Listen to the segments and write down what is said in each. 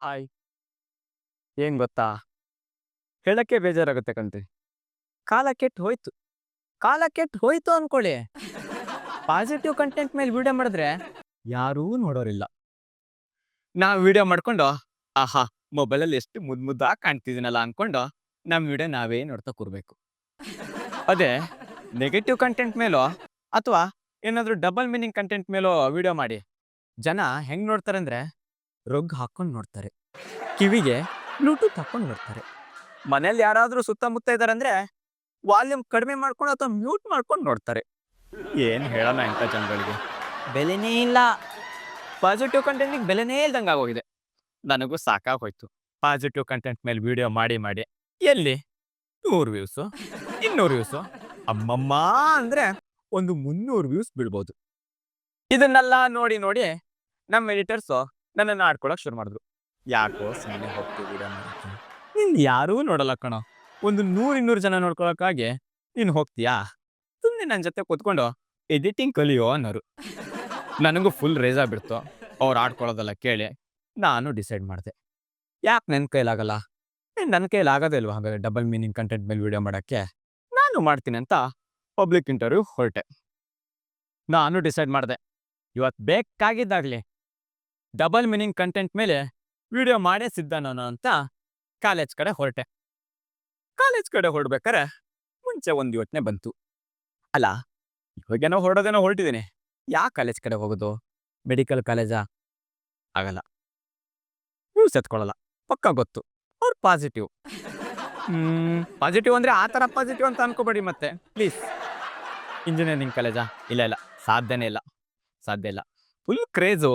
Hi. ಏನ್ ಗೊತ್ತಾ? ಹೇಳಕ್ಕೆ ಬೇಜಾರಾಗುತ್ತೆ ಕಣ್ರಿ. ಕಾಲ ಕೆಟ್ಟು ಹೋಯ್ತು. ಕಾಲ ಕೆಟ್ಟು ಹೋಯ್ತು ಅನ್ಕೊಳ್ಳಿ ಪಾಸಿಟಿವ್ ಕಂಟೆಂಟ್ ಮೇಲೆ ವಿಡಿಯೋ ಮಾಡಿದ್ರೆ ಯಾರೂ ನೋಡೋರಿಲ್ಲ. ನಾವು ವಿಡಿಯೋ ಮಾಡ್ಕೊಂಡು, ಆಹಾ ಮೊಬೈಲಲ್ಲಿ ಎಷ್ಟು ಮುದ್ ಮುದ್ದಾಗಿ ಕಾಣ್ತಿದ್ದೀನಲ್ಲ ಅನ್ಕೊಂಡು ನಮ್ಮ ವಿಡಿಯೋ ನಾವೇ ನೋಡ್ತಾ ಕೂರ್ಬೇಕು. ಅದೇ ನೆಗೆಟಿವ್ ಕಂಟೆಂಟ್ ಮೇಲೋ ಅಥವಾ ಏನಾದರೂ ಡಬಲ್ ಮೀನಿಂಗ್ ಕಂಟೆಂಟ್ ಮೇಲೋ ವಿಡಿಯೋ ಮಾಡಿ, ಜನ ಹೆಂಗ್ ನೋಡ್ತಾರೆ ಅಂದ್ರೆ ರೊಗ್ ಹಾಕೊಂಡು ನೋಡ್ತಾರೆ. ಕಿವಿಗೆ ಬ್ಲೂಟೂತ್ ಹಾಕೊಂಡು ನೋಡ್ತಾರೆ. ಮನೇಲಿ ಯಾರಾದರೂ ಸುತ್ತಮುತ್ತ ಇದ್ದಾರೆ ಅಂದರೆ ವಾಲ್ಯೂಮ್ ಕಡಿಮೆ ಮಾಡ್ಕೊಂಡು ಅಥವಾ ಮ್ಯೂಟ್ ಮಾಡ್ಕೊಂಡು ನೋಡ್ತಾರೆ. ಏನು ಹೇಳೋಣ ಇಂಥ ಜನಗಳಿಗೆ? ಬೆಲೆನೇ ಇಲ್ಲ. ಪಾಸಿಟಿವ್ ಕಂಟೆಂಟಿಗೆ ಬೆಲೆನೇ ಇಲ್ದಂಗೆ ಆಗೋಗಿದೆ. ನನಗೂ ಸಾಕಾಗೋಯ್ತು. ಪಾಸಿಟಿವ್ ಕಂಟೆಂಟ್ ಮೇಲೆ ವಿಡಿಯೋ ಮಾಡಿ ಮಾಡಿ. ಎಲ್ಲಿ? ನೂರು ವ್ಯೂಸು? ಇನ್ನೂರು ವ್ಯೂಸು? ಅಮ್ಮಮ್ಮ ಅಂದ್ರೆ ಒಂದು ಮುನ್ನೂರು ವ್ಯೂಸ್ ಬಿಡ್ಬೋದು. ಇದನ್ನೆಲ್ಲ ನೋಡಿ ನೋಡಿ ನಮ್ಮ ಎಡಿಟರ್ಸು ನನ್ನನ್ನು ಆಡ್ಕೊಳಕ್ ಶುರು ಮಾಡಿದ್ರು. ಯಾಕೋ ಸುಮ್ಮನೆ ಮಾಡೋಕ್ಕೆ ನಿನ್ ಯಾರೂ ನೋಡಲ್ಲ ಕಣೋ. ಒಂದು ನೂರು ಇನ್ನೂರು ಜನ ನೋಡ್ಕೊಳಕ್ಕಾಗಿ ನೀನು ಹೋಗ್ತೀಯಾ? ಸುಮ್ಮನೆ ನನ್ನ ಜೊತೆ ಕೂತ್ಕೊಂಡು ಎಡಿಟಿಂಗ್ ಕಲಿಯೋ ಅನ್ನೋರು. ನನಗೂ ಫುಲ್ ರೇಜ್ ಬಿಡ್ತು ಅವ್ರು ಆಡ್ಕೊಳ್ಳೋದಲ್ಲ ಕೇಳಿ ನಾನು ಡಿಸೈಡ್ ಮಾಡಿದೆ. ಯಾಕೆ ನನ್ನ ಕೈಲಾಗಲ್ಲ? ನನ್ನ ಕೈಲಾಗೋದೇ ಇಲ್ವಾ ಹಾಗಾದ್ರೆ ಡಬಲ್ ಮೀನಿಂಗ್ ಕಂಟೆಂಟ್ ಮೇಲೆ ವಿಡಿಯೋ ಮಾಡೋಕ್ಕೆ? ನಾನು ಮಾಡ್ತೀನಿ ಅಂತ ಪಬ್ಲಿಕ್ ಇಂಟರ್ವ್ಯೂ ಹೊರಟೆ. ನಾನು ಡಿಸೈಡ್ ಮಾಡಿದೆ. ಇವತ್ತು ಬೇಕಾಗಿದ್ದಾಗಲಿ ಡಬಲ್ ಮೀನಿಂಗ್ ಕಂಟೆಂಟ್ ಮೇಲೆ ವಿಡಿಯೋ ಮಾಡೇ ಸಿದ್ಧ ನಾನು ಅಂತ ಕಾಲೇಜ್ ಕಡೆ ಹೊರಟೆ. ಕಾಲೇಜ್ ಕಡೆ ಹೊರಡ್ಬೇಕಾರೆ ಮುಂಚೆ ಒಂದು ಯೋಚನೆ ಬಂತು. ಅಲ್ಲ, ಇವಾಗೇನೋ ಹೊರಡೋದೇನೋ ಹೊರಟಿದ್ದೀನಿ ಯಾ ಕಾಲೇಜ್ ಕಡೆ ಹೋಗೋದು? ಮೆಡಿಕಲ್ ಕಾಲೇಜಾ? ಆಗಲ್ಲ. ನ್ಯೂಸ್ ಎತ್ಕೊಳ್ಳಲ್ಲ ಪಕ್ಕ ಗೊತ್ತು. ಅವ್ರು ಪಾಸಿಟಿವ್. ಪಾಸಿಟಿವ್ ಅಂದರೆ ಆ ಥರ ಪಾಸಿಟಿವ್ ಅಂತ ಅನ್ಕೋಬೇಡಿ ಮತ್ತೆ. ಪ್ಲೀಸ್. ಇಂಜಿನಿಯರಿಂಗ್ ಕಾಲೇಜಾ? ಇಲ್ಲ ಇಲ್ಲ. ಸಾಧ್ಯನೇ ಇಲ್ಲ. ಸಾಧ್ಯ ಇಲ್ಲ. ಫುಲ್ ಕ್ರೇಜು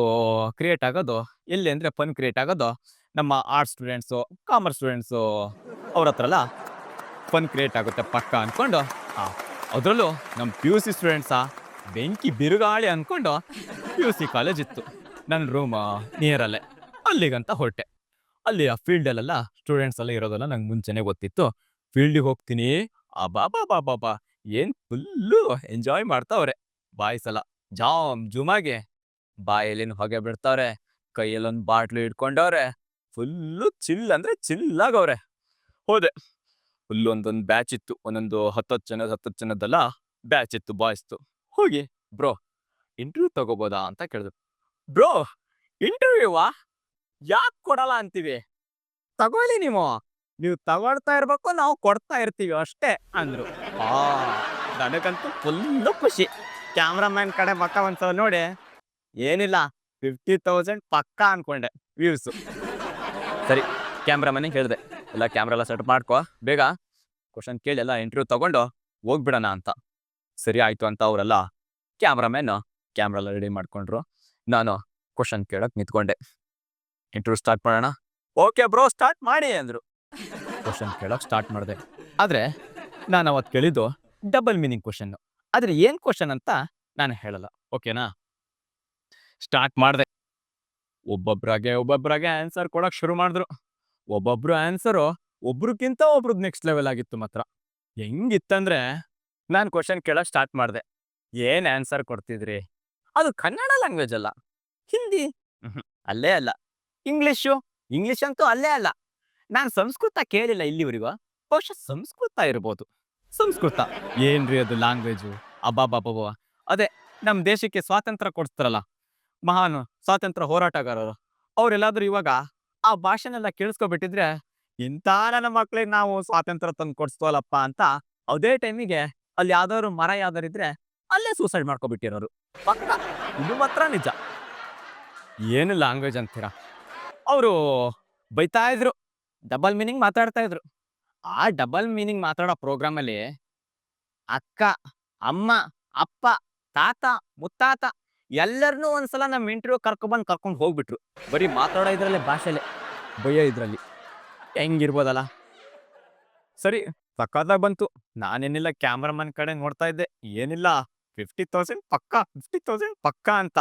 ಕ್ರಿಯೇಟ್ ಆಗೋದು. ಎಲ್ಲಿ ಅಂದರೆ ಫನ್ ಕ್ರಿಯೇಟ್ ಆಗೋದು. ನಮ್ಮ ಆರ್ಟ್ಸ್ ಸ್ಟೂಡೆಂಟ್ಸು ಕಾಮರ್ಸ್ ಸ್ಟೂಡೆಂಟ್ಸು ಅವ್ರ ಹತ್ರ ಎಲ್ಲ ಫನ್ ಕ್ರಿಯೇಟ್ ಆಗುತ್ತೆ ಪಕ್ಕ ಅಂದ್ಕೊಂಡು ಅದರಲ್ಲೂ ನಮ್ಮ ಪಿ ಯು ಸಿ ಸ್ಟೂಡೆಂಟ್ಸಾ ಬೆಂಕಿ ಬಿರುಗಾಳಿ ಅಂದ್ಕೊಂಡು ಪಿ ಯು ಸಿ ಕಾಲೇಜ್ ಇತ್ತು. ನನ್ನ ರೂಮ್ ನಿಯರಲ್ಲೇ ಅಲ್ಲಿಗಂತ ಹೊರಟೆ. ಅಲ್ಲಿ ಆ ಫೀಲ್ಡಲ್ಲೆಲ್ಲ ಸ್ಟೂಡೆಂಟ್ಸ್ ಎಲ್ಲ ಇರೋದೆಲ್ಲ ನಂಗೆ ಮುಂಚೆನೇ ಗೊತ್ತಿತ್ತು. ಫೀಲ್ಡಿಗೆ ಹೋಗ್ತೀನಿ. ಆ ಬಾಬಾ ಬಾಬಾ ಏನು ಫುಲ್ಲು ಎಂಜಾಯ್ ಮಾಡ್ತಾವ್ರೆ. ಬಾಯ್ಸಲ್ಲ ಜಾಮ್ ಜುಮಾಗೆ ಬಾಯಲ್ಲಿನ ಹೊಗೆ ಬಿಡ್ತಾವ್ರೆ, ಕೈಯಲ್ಲೊಂದು ಬಾಟ್ಲು ಇಟ್ಕೊಂಡವ್ರೆ ಫುಲ್ಲು ಚಿಲ್ ಅಂದ್ರೆ ಚಿಲ್ ಆಗವ್ರೆ ಹೋದೆ. ಫುಲ್ ಒಂದೊಂದು ಬ್ಯಾಚ್ ಇತ್ತು, ಒಂದೊಂದು ಹತ್ತತ್ತು ಜನದ ಹತ್ತತ್ತು ಜನದೆಲ್ಲ ಬ್ಯಾಚ್ ಇತ್ತು ಬಾಯ್ಸ್ದು. ಹೋಗಿ, ಬ್ರೋ, ಇಂಟರ್ವ್ಯೂ ತಗೋಬೋದಾ ಅಂತ ಕೇಳಿದ್ರು ಬ್ರೋ, ಇಂಟರ್ವ್ಯೂವಾ? ಯಾಕೆ ಕೊಡಲ್ಲ ಅಂತೀವಿ? ತಗೊಳ್ಳಿ ನೀವು. ನೀವು ತಗೊಳ್ತಾ ಇರ್ಬೇಕು, ನಾವು ಕೊಡ್ತಾ ಇರ್ತೀವಿ ಅಷ್ಟೇ, ಅಂದ್ರು. ಆ, ನನಗಂತೂ ಫುಲ್ಲು ಖುಷಿ. ಕ್ಯಾಮ್ರಾಮ್ಯಾನ್ ಕಡೆ ಮಕ್ಕ ಒಂದ್ಸಲ ನೋಡಿ. ಏನಿಲ್ಲ ಫಿಫ್ಟಿ ತೌಸಂಡ್ ಪಕ್ಕ ಅನ್ಕೊಂಡೆ ವ್ಯೂಸ್ ಸರಿ ಕ್ಯಾಮ್ರಾಮನಿಗೆ ಹೇಳಿದೆ, ಎಲ್ಲ ಕ್ಯಾಮ್ರಾ ಎಲ್ಲ ಸೆಟ್ ಮಾಡ್ಕೋ, ಬೇಗ ಕ್ವಶನ್ ಕೇಳಿ, ಎಲ್ಲ ಇಂಟರ್ವ್ಯೂ ತಗೊಂಡು ಹೋಗ್ಬಿಡೋಣ ಅಂತ. ಸರಿ ಆಯ್ತು ಅಂತ ಅವರೆಲ್ಲ ಕ್ಯಾಮ್ರಾಮ್ಯಾನ್ ಕ್ಯಾಮ್ರಾ ಎಲ್ಲ ರೆಡಿ ಮಾಡ್ಕೊಂಡ್ರು. ನಾನು ಕ್ವಶನ್ ಕೇಳಕ್ ನಿಂತ್ಕೊಂಡೆ. ಇಂಟರ್ವ್ಯೂ ಸ್ಟಾರ್ಟ್ ಮಾಡೋಣ? ಓಕೆ ಬ್ರೋ ಸ್ಟಾರ್ಟ್ ಮಾಡಿ ಅಂದ್ರು. ಕ್ವಶನ್ ಕೇಳಕ್ ಸ್ಟಾರ್ಟ್ ಮಾಡಿದೆ. ಆದ್ರೆ ನಾನು ಅವತ್ತು ಕೇಳಿದ್ದು ಡಬಲ್ ಮೀನಿಂಗ್ ಕ್ವಶನ್ ಆದ್ರೆ ಏನ್ ಕ್ವಶನ್ ಅಂತ ನಾನು ಹೇಳಲ್ಲ ಓಕೆನಾ ಸ್ಟಾರ್ಟ್ ಮಾಡಿದೆ. ಒಬ್ಬೊಬ್ರಾಗೆ ಒಬ್ಬೊಬ್ರಾಗೆ ಆನ್ಸರ್ ಕೊಡಕ್ ಶುರು ಮಾಡಿದ್ರು. ಒಬ್ಬೊಬ್ರು ಆನ್ಸರು ಒಬ್ರಿಗಿಂತ ಒಬ್ರದ್ ನೆಕ್ಸ್ಟ್ ಲೆವೆಲ್ ಆಗಿತ್ತು ಮಾತ್ರ. ಹೆಂಗಿತ್ತಂದ್ರೆ ನಾನು ಕ್ವಶನ್ ಕೇಳಕ್ ಸ್ಟಾರ್ಟ್ ಮಾಡಿದೆ. ಏನ್ ಆನ್ಸರ್ ಕೊಡ್ತಿದ್ರಿ? ಅದು ಕನ್ನಡ ಲ್ಯಾಂಗ್ವೇಜ್ ಅಲ್ಲ. ಹಿಂದಿ. ಅಲ್ಲೇ ಅಲ್ಲ. ಇಂಗ್ಲಿಷು ಇಂಗ್ಲಿಷ್ ಅಂತೂ ಅಲ್ಲೇ ಅಲ್ಲ. ನಾನು ಸಂಸ್ಕೃತ ಕೇಳಿಲ್ಲ ಇಲ್ಲಿವರೆಗೂ. ಬಹುಶಃ ಸಂಸ್ಕೃತ ಇರ್ಬೋದು. ಸಂಸ್ಕೃತ. ಏನ್ರಿ ಅದು ಲ್ಯಾಂಗ್ವೇಜು ಅಬ್ಬಾಬಾಬಾಬ ಅದೇ ನಮ್ಮ ದೇಶಕ್ಕೆ ಸ್ವಾತಂತ್ರ್ಯ ಕೊಡ್ತಾರಲ್ಲ ಮಹಾನ್ ಸ್ವಾತಂತ್ರ್ಯ ಹೋರಾಟಗಾರರು. ಅವ್ರೆಲ್ಲಾದ್ರೂ ಇವಾಗ ಆ ಭಾಷೆನೆಲ್ಲ ಕೇಳಿಸ್ಕೊಬಿಟ್ಟಿದ್ರೆ, ಇಂಥ ನನ್ನ ಮಕ್ಳಿಗೆ ನಾವು ಸ್ವಾತಂತ್ರ್ಯ ತಂದು ಕೊಡ್ಸ್ತವಲ್ಲಪ್ಪ ಅಂತ ಅದೇ ಟೈಮಿಗೆ ಅಲ್ಲಿ ಯಾವ್ದಾದ್ರು ಮರ ಯಾವ್ದಾರು ಇದ್ರೆ ಅಲ್ಲೇ ಸೂಸೈಡ್ ಮಾಡ್ಕೊಬಿಟ್ಟಿರೋರು. ಪಕ್ಕ. ಇದು ಮಾತ್ರ ನಿಜ. ಏನು ಲ್ಯಾಂಗ್ವೇಜ್ ಅಂತೀರಾ? ಅವರು ಬೈತಾ ಇದ್ರು. ಡಬಲ್ ಮೀನಿಂಗ್ ಮಾತಾಡ್ತಾ ಇದ್ರು. ಆ ಡಬಲ್ ಮೀನಿಂಗ್ ಮಾತಾಡೋ ಪ್ರೋಗ್ರಾಮಲ್ಲಿ ಅಕ್ಕ, ಅಮ್ಮ, ಅಪ್ಪ, ತಾತ, ಮುತ್ತಾತ ಎಲ್ಲರನ್ನೂ ಒಂದ್ಸಲ ನಮ್ಮ ಇಂಟರ್ವ್ಯೂ ಕರ್ಕೊಂಡ್ಬಂದು ಕರ್ಕೊಂಡು ಹೋಗ್ಬಿಟ್ರು. ಬರೀ ಮಾತಾಡೋ ಇದ್ರಲ್ಲಿ ಭಾಷೆಲೆ. ಭಯ ಇದ್ರಲ್ಲಿ. ಹೆಂಗಿರ್ಬೋದಲ್ಲ? ಸರಿ ಸಕ್ಕತ್ತಾಗಿ ಬಂತು. ನಾನೇನಿಲ್ಲ ಕ್ಯಾಮ್ರಾಮನ್ ಕಡೆ ನೋಡ್ತಾ ಇದ್ದೆ. ಏನಿಲ್ಲ ಫಿಫ್ಟಿ ತೌಸಂಡ್ ಪಕ್ಕ ಫಿಫ್ಟಿ ತೌಸಂಡ್ ಪಕ್ಕ ಅಂತ.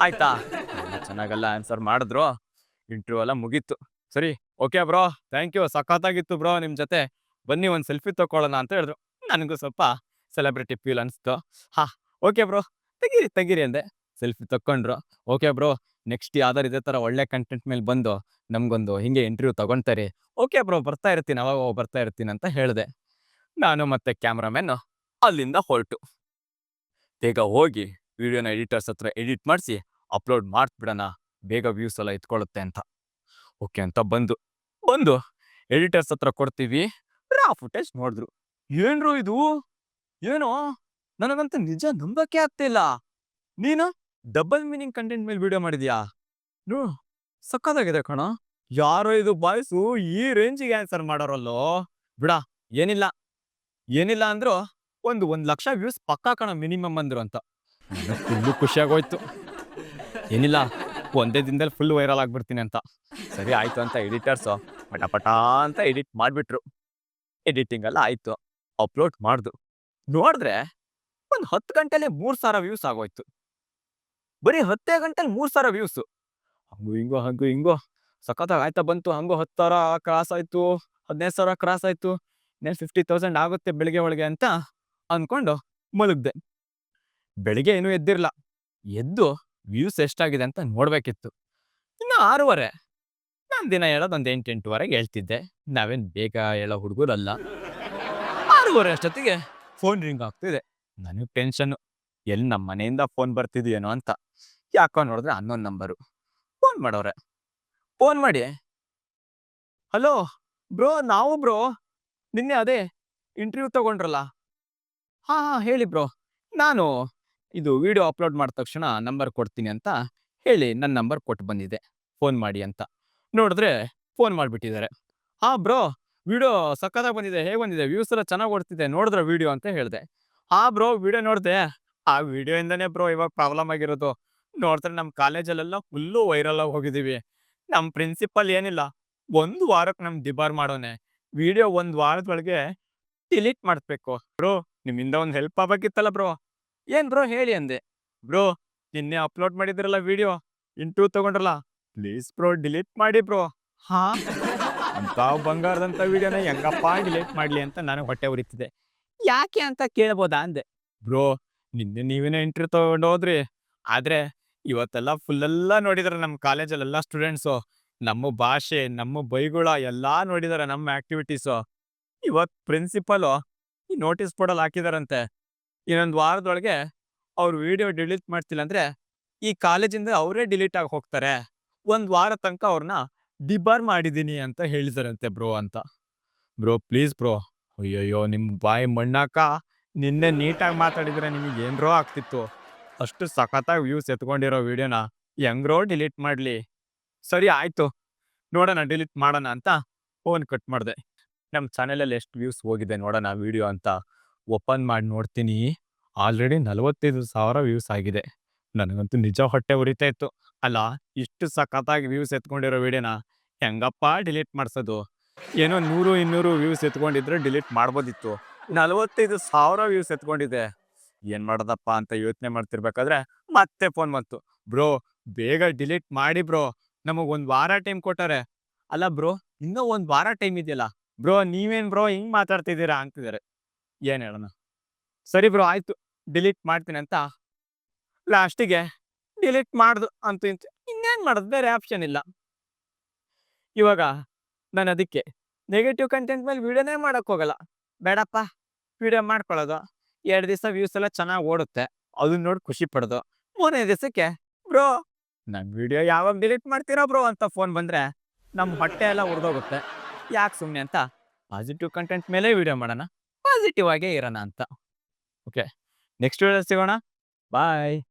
ಆಯ್ತಾ? ಚೆನ್ನಾಗಲ್ಲ ಆನ್ಸರ್ ಮಾಡಿದ್ರು. ಇಂಟರ್ವ್ಯೂ ಎಲ್ಲ ಮುಗೀತು. ಸರಿ ಓಕೆ ಬ್ರೋ ಥ್ಯಾಂಕ್ ಯು ಸಖತ್ತಾಗಿತ್ತು ಬ್ರೋ ನಿಮ್ಮ ಜೊತೆ. ಬನ್ನಿ ಒಂದು ಸೆಲ್ಫಿ ತಗೊಳ್ಳೋಣ ಅಂತ ಹೇಳಿದ್ರು. ನನಗೂ ಸ್ವಲ್ಪ ಸೆಲೆಬ್ರಿಟಿ ಫೀಲ್ ಅನಿಸ್ತು ಹಾ ಓಕೆ ಬ್ರೋ ತೆಗೀರಿ ತೆಗೀರಿ ಅಂದೆ. ಸೆಲ್ಫಿ ತಕ್ಕೊಂಡ್ರು. ಓಕೆ ಬ್ರೋ ನೆಕ್ಸ್ಟ್ ಯಾವ್ದಾರು ಇದೇ ಥರ ಒಳ್ಳೆ ಕಂಟೆಂಟ್ ಮೇಲೆ ಬಂದು ನಮಗೊಂದು ಹಿಂಗೆ ಇಂಟರ್ವ್ಯೂ ತಗೊಳ್ತಾರೆ ಓಕೆ ಬ್ರೋ ಬರ್ತಾ ಇರ್ತೀನಿ, ಅವಾಗ ಬರ್ತಾ ಇರ್ತೀನಿ ಅಂತ ಹೇಳಿದೆ. ನಾನು ಮತ್ತೆ ಕ್ಯಾಮ್ರಾಮ್ಯಾನು ಅಲ್ಲಿಂದ ಹೊರಟು. ಬೇಗ ಹೋಗಿ ವಿಡಿಯೋನ ಎಡಿಟರ್ಸ್ ಹತ್ರ ಎಡಿಟ್ ಮಾಡಿಸಿ ಅಪ್ಲೋಡ್ ಮಾಡ್ಬಿಡೋಣ. ಬೇಗ ವ್ಯೂಸ್ ಎಲ್ಲ ಎತ್ಕೊಳ್ಳುತ್ತೆ ಅಂತ. ಓಕೆ ಅಂತ ಬಂದು ಬಂದು ಎಡಿಟರ್ಸ್ ಹತ್ರ ಕೊಡ್ತೀವಿ. ರಾ ಫುಟೇಜ್ ನೋಡಿದ್ರು. ಏನ್ರು ಇದು? ಏನೋ? ನನಗಂತ ನಿಜ ನಂಬಕ್ಕೆ ಆಗ್ತಿಲ್ಲ ನೀನು ಡಬಲ್ ಮೀನಿಂಗ್ ಕಂಟೆಂಟ್ ಮೇಲೆ ವಿಡಿಯೋ ಮಾಡಿದ್ಯಾ? ನೋ ಸಕ್ಕತ್ತಾಗಿದೆ ಕಣ. ಯಾರೋ ಇದು ಬಾಯ್ಸು ಈ ರೇಂಜಿಗೆ ಆನ್ಸರ್ ಮಾಡೋರಲ್ಲೋ? ಬಿಡ, ಏನಿಲ್ಲ. ಏನಿಲ್ಲ ಅಂದ್ರು ಒಂದು ಒಂದು ಲಕ್ಷ ವ್ಯೂಸ್ ಪಕ್ಕಾ ಕಣ ಮಿನಿಮಮ್ ಅಂದ್ರು ಅಂತ. ಫುಲ್ಲು ಖುಷಿಯಾಗೋಯ್ತು. ಏನಿಲ್ಲ, ಒಂದೇ ದಿನದಲ್ಲಿ ಫುಲ್ ವೈರಲ್ ಆಗ್ಬಿಡ್ತೀನಿ ಅಂತ. ಸರಿ ಆಯ್ತು ಅಂತ ಎಡಿಟರ್ಸು ಪಟ ಅಂತ ಎಡಿಟ್ ಮಾಡಿಬಿಟ್ರು. ಎಡಿಟಿಂಗ್ ಎಲ್ಲ ಆಯ್ತು. ಅಪ್ಲೋಡ್ ಮಾಡ್ದು. ನೋಡಿದ್ರೆ ಒಂದು ಹತ್ತು ಗಂಟೆಲಿ ಮೂರು ಸಾವಿರ ವ್ಯೂಸ್ ಆಗೋಯ್ತು. ಬರೀ ಹತ್ತೇ ಗಂಟೆಲಿ ಮೂರು ಸಾವಿರ ವ್ಯೂಸು ಹಂಗು ಹಿಂಗೋ ಹಂಗು ಹಿಂಗೋ. ಸಖತ್ತಾಗಿ ಆಯ್ತಾ ಬಂತು. ಹಂಗೋ ಹತ್ತು ಸಾವಿರ ಕ್ರಾಸ್ ಆಯ್ತು. ಹದಿನೈದು ಸಾವಿರ ಕ್ರಾಸ್ ಆಯ್ತು. ಇನ್ನೇನು ಫಿಫ್ಟಿ ತೌಸಂಡ್ ಆಗುತ್ತೆ ಬೆಳಿಗ್ಗೆ ಒಳಗೆ ಅಂತ ಅಂದ್ಕೊಂಡು ಮಲಗ್ದೆ. ಬೆಳಿಗ್ಗೆ ಏನೂ ಎದ್ದಿರಲ್ಲ ಎದ್ದು ವ್ಯೂಸ್ ಎಷ್ಟಾಗಿದೆ ಅಂತ ನೋಡಬೇಕಿತ್ತು. ಇನ್ನು ಆರೂವರೆ. ನಾನು ದಿನ ಹೇಳೋದು ಒಂದು ಎಂಟು, ಎಂಟುವರೆಗೆ ಹೇಳ್ತಿದ್ದೆ. ನಾವೇನು ಬೇಗ ಹೇಳೋ ಹುಡುಗರಲ್ಲ. ಆರೂವರೆ ಅಷ್ಟೊತ್ತಿಗೆ ಫೋನ್ ರಿಂಗ್ ಆಗ್ತಿದೆ ನನಗೆ ಟೆನ್ಷನ್ನು ಎಲ್ಲಿ ನಮ್ಮ ಮನೆಯಿಂದ ಫೋನ್ ಬರ್ತಿದೆಯೇನೋ ಅಂತ. ಯಾಕೋ ನೋಡಿದ್ರೆ ಹನ್ನೊಂದು ನಂಬರು. ಫೋನ್ ಮಾಡೋರೆ. ಫೋನ್ ಮಾಡಿ. ಹಲೋ, ಬ್ರೋ, ನಾವು ಬ್ರೋ, ನಿನ್ನೆ ಅದೇ ಇಂಟರ್ವ್ಯೂ ತಗೊಂಡ್ರಲ್ಲ? ಹಾ, ಹಾಂ, ಹೇಳಿ ಬ್ರೋ. ನಾನು ಇದು ವಿಡಿಯೋ ಅಪ್ಲೋಡ್ ಮಾಡಿದ ತಕ್ಷಣ ನಂಬರ್ ಕೊಡ್ತೀನಿ ಅಂತ ಹೇಳಿ ನನ್ನ ನಂಬರ್ ಕೊಟ್ಟು ಬಂದಿದೆ ಫೋನ್ ಮಾಡಿ ಅಂತ. ನೋಡಿದ್ರೆ ಫೋನ್ ಮಾಡಿಬಿಟ್ಟಿದ್ದಾರೆ. ಹಾಂ, ಬ್ರೋ ವಿಡಿಯೋ ಸಕ್ಕತ್ತಾಗಿ ಬಂದಿದೆ, ಹೇಗೆ ಬಂದಿದೆ ವ್ಯೂಸ್ ಎಲ್ಲ ಚೆನ್ನಾಗಿ ಓಡ್ತಿದೆ, ನೋಡಿದ್ರೆ ವಿಡಿಯೋ ಅಂತ ಹೇಳಿದೆ. ಆ ಬ್ರೋ, ವಿಡಿಯೋ ನೋಡಿದೆ. ಆ ವಿಡಿಯೋಯಿಂದನೇ ಬ್ರೋ ಇವಾಗ ಪ್ರಾಬ್ಲಮ್ ಆಗಿರೋದು. ನೋಡಿದ್ರೆ ನಮ್ಮ ಕಾಲೇಜಲ್ಲೆಲ್ಲ ಫುಲ್ಲು ವೈರಲ್ ಆಗಿ ಹೋಗಿದ್ದೀವಿ ನಮ್ಮ ಪ್ರಿನ್ಸಿಪಲ್ ಏನಿಲ್ಲ, ಒಂದು ವಾರಕ್ಕೆ ನಮ್ಮ ಡಿಬಾರ್ ಮಾಡೋನೆ. ವಿಡಿಯೋ ಒಂದು ವಾರದೊಳಗೆ ಡಿಲೀಟ್ ಮಾಡಿಸ್ಬೇಕು. ಬ್ರೋ, ನಿಮ್ಮಿಂದ ಒಂದು ಹೆಲ್ಪ್ ಆಗಬೇಕಿತ್ತಲ್ಲ ಬ್ರೋ. ಏನ್ ಬ್ರೋ ಹೇಳಿ ಅಂದೆ. ಬ್ರೋ, ನಿನ್ನೆ ಅಪ್ಲೋಡ್ ಮಾಡಿದ್ರಲ್ಲ ವಿಡಿಯೋ ಇಂಟ್ರೂ ತಗೊಂಡ್ರಲ್ಲ. ಪ್ಲೀಸ್ ಬ್ರೋ ಡಿಲೀಟ್ ಮಾಡಿ ಬ್ರೋ. ಹಾ? ಅಂತ ಬಂಗಾರದಂತ ವಿಡಿಯೋನ ಹೆಂಗಪ್ಪ ಡಿಲೀಟ್ ಮಾಡ್ಲಿ ಅಂತ ನಾನು ಹೊಟ್ಟೆ ಉರಿತಿದೆ. ಯಾಕೆ ಅಂತ ಕೇಳ್ಬೋದಾ ಅಂದೆ. ಬ್ರೋ, ನಿನ್ನೆ ನೀವೇನೋ ಎಂಟ್ರಿ ಹೋದ್ರಿ. ಆದ್ರೆ ಇವತ್ತೆಲ್ಲ ಫುಲ್ಲೆಲ್ಲ ನೋಡಿದಾರೆ ನಮ್ಮ ಕಾಲೇಜಲ್ಲೆಲ್ಲ ಸ್ಟೂಡೆಂಟ್ಸು ನಮ್ಮ ಭಾಷೆ, ನಮ್ಮ ಬೈಗುಳ ಎಲ್ಲಾ ನೋಡಿದಾರೆ ನಮ್ಮ ಆಕ್ಟಿವಿಟೀಸು ಇವತ್ ಪ್ರಿನ್ಸಿಪಲು ಈ ನೋಟಿಸ್ ಬೋರ್ಡಲ್ಲಿ ಹಾಕಿದಾರಂತೆ. ಇನ್ನೊಂದು ವಾರದೊಳಗೆ ಅವ್ರು ವಿಡಿಯೋ ಡಿಲೀಟ್ ಮಾಡ್ತಿಲ್ಲ ಅಂದ್ರೆ ಈ ಕಾಲೇಜಿಂದ ಅವರೇ ಡಿಲೀಟ್ ಆಗಿ ಹೋಗ್ತಾರೆ. ಒಂದ್ ವಾರ ತನಕ ಅವ್ರನ್ನ ಡಿಬಾರ್ ಮಾಡಿದ್ದೀನಿ ಅಂತ ಹೇಳಿದಾರಂತೆ ಬ್ರೋ ಅಂತ. Bro please bro. ಅಯ್ಯಯ್ಯೋ ನಿಮ್ಮ ಬಾಯಿ ಮಣ್ಣಾಕ ನಿನ್ನೆ ನೀಟಾಗಿ ಮಾತಾಡಿದರೆ ನಿಮಗೆ ಏನ್ರೋ ಆಗ್ತಿತ್ತು. ಅಷ್ಟು ಸಖತ್ತಾಗಿ ವ್ಯೂಸ್ ಎತ್ಕೊಂಡಿರೋ ವಿಡಿಯೋನ ಹೆಂಗ್ರೋ ಡಿಲೀಟ್ ಮಾಡಲಿ. ಸರಿ, ಆಯಿತು. ನೋಡೋಣ, ಡಿಲೀಟ್ ಮಾಡೋಣ ಅಂತ ಫೋನ್ ಕಟ್ ಮಾಡಿದೆ. ನಮ್ಮ ಚಾನೆಲಲ್ಲಿ ಎಷ್ಟು ವ್ಯೂಸ್ ಹೋಗಿದೆ ನೋಡೋಣ ವಿಡಿಯೋ ಅಂತ ಓಪನ್ ಮಾಡಿ ನೋಡ್ತೀನಿ. ಆಲ್ರೆಡಿ ನಲವತ್ತೈದು ಸಾವಿರ ವ್ಯೂಸ್ ಆಗಿದೆ. ನನಗಂತೂ ನಿಜ ಹೊಟ್ಟೆ ಉರಿತಾ ಇತ್ತು. ಅಲ್ಲ, ಇಷ್ಟು ಸಖತ್ತಾಗಿ ವ್ಯೂಸ್ ಎತ್ಕೊಂಡಿರೋ ವಿಡಿಯೋನ ಹೆಂಗಪ್ಪ ಡಿಲೀಟ್ ಮಾಡಿಸೋದು? ಏನೋ ನೂರು, ಇನ್ನೂರು ವ್ಯೂಸ್ ಎತ್ಕೊಂಡಿದ್ರೆ ಡಿಲೀಟ್ ಮಾಡ್ಬೋದಿತ್ತು. ನಲವತ್ತೈದು ಸಾವಿರ ವ್ಯೂಸ್ ಎತ್ಕೊಂಡಿದೆ. ಏನ್ ಮಾಡೋದಪ್ಪ ಅಂತ ಯೋಚನೆ ಮಾಡ್ತಿರ್ಬೇಕಾದ್ರೆ ಮತ್ತೆ ಫೋನ್ ಬಂತು. ಬ್ರೋ, ಬೇಗ ಡಿಲೀಟ್ ಮಾಡಿ ಬ್ರೋ. ನಮಗ್ ಒಂದ್ ವಾರ ಟೈಮ್ ಕೊಟ್ಟಾರೆ. ಅಲ್ಲ ಬ್ರೋ, ಇನ್ನೂ ಒಂದು ವಾರ ಟೈಮ್ ಇದೆಯಲ್ಲ. ಬ್ರೋ, ನೀವೇನ್ ಬ್ರೋ ಹಿಂಗೆ ಮಾತಾಡ್ತಿದ್ದೀರಾ? ಅಂತಿದ್ದಾರೆ. ಏನ್ ಹೇಳೋಣ. ಸರಿ ಬ್ರೋ, ಆಯ್ತು. ಡಿಲೀಟ್ ಮಾಡ್ತೀನಿ ಅಂತ. ಲಾಸ್ಟಿಗೆ ಡಿಲೀಟ್ ಮಾಡ್ದು ಅಂತ ಇಂತು. ಇನ್ನೇನ್ ಮಾಡೋದು? ಬೇರೆ ಆಪ್ಷನ್ ಇಲ್ಲ. ಇವಾಗ ನಾನು ಅದಕ್ಕೆ ನೆಗೆಟಿವ್ ಕಂಟೆಂಟ್ ಮೇಲೆ ವೀಡಿಯೋನೇ ಮಾಡೋಕೆ ಹೋಗಲ್ಲ. ಬೇಡಪ್ಪ ವಿಡಿಯೋ ಮಾಡ್ಕೊಳ್ಳೋದು. ಎರಡು ದಿವಸ ವ್ಯೂಸ್ ಎಲ್ಲ ಚೆನ್ನಾಗಿ ಓಡುತ್ತೆ. ಅದನ್ನ ನೋಡಿ ಖುಷಿ ಪಡೋದು. ಮೂರನೇ ದಿವಸಕ್ಕೆ, ಬ್ರೋ ನನ್ನ ವಿಡಿಯೋ ಯಾವಾಗ ಡಿಲೀಟ್ ಮಾಡ್ತೀರಾ ಬ್ರೋ? ಅಂತ ಫೋನ್ ಬಂದರೆ ನಮ್ಮ ಹೊಟ್ಟೆ ಎಲ್ಲ ಉರಿದೋಗುತ್ತೆ. ಯಾಕೆ ಸುಮ್ಮನೆ ಅಂತ ಪಾಸಿಟಿವ್ ಕಂಟೆಂಟ್ ಮೇಲೆ ವಿಡಿಯೋ ಮಾಡೋಣ. ಪಾಸಿಟಿವ್ ಆಗೇ ಇರೋಣ ಅಂತ. ಓಕೆ ನೆಕ್ಸ್ಟ್ ವಿಡಿಯೋ ಸಿಗೋಣ. ಬಾಯ್